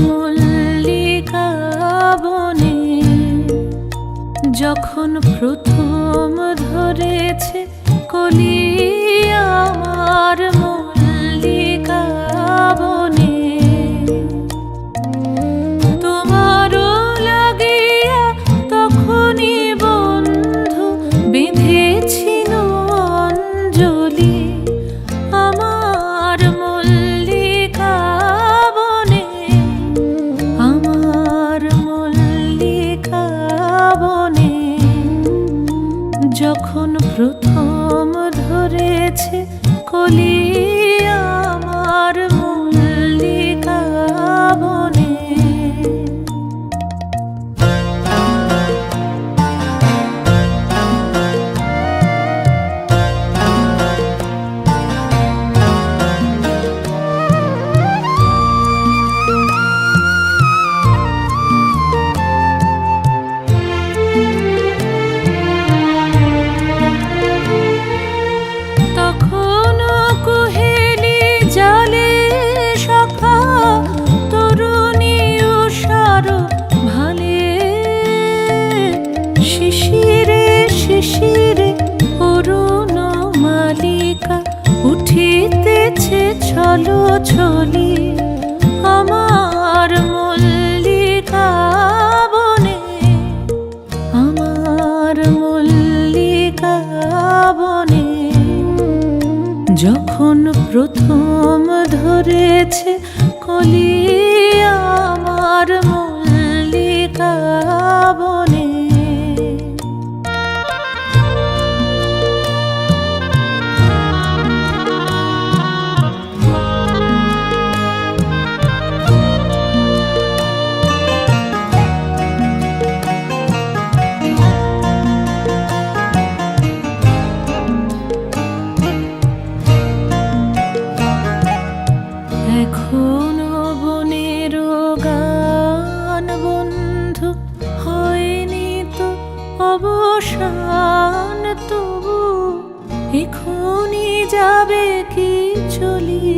মল্লিকা যখন প্রথম ধরেছে প্রথম ধরেছে কলি বনে যখন প্রথম ধরেছে কলি প্রাণ তবু এখনই যাবে কি চলি?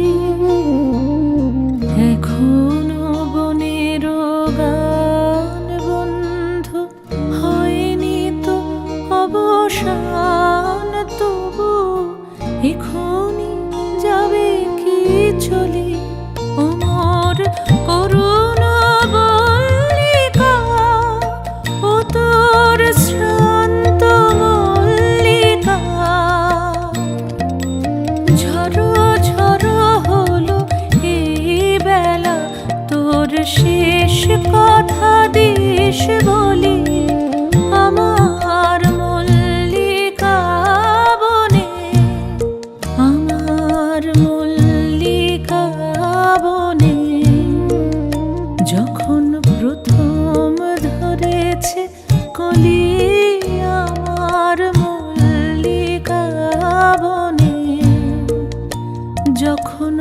শেষ কথা দিস বলি, আমার মল্লিকা বনে। আমার মল্লিকা বনে। যখন প্রথম ধরেছে কলি, আমার মল্লিকা বনে। যখন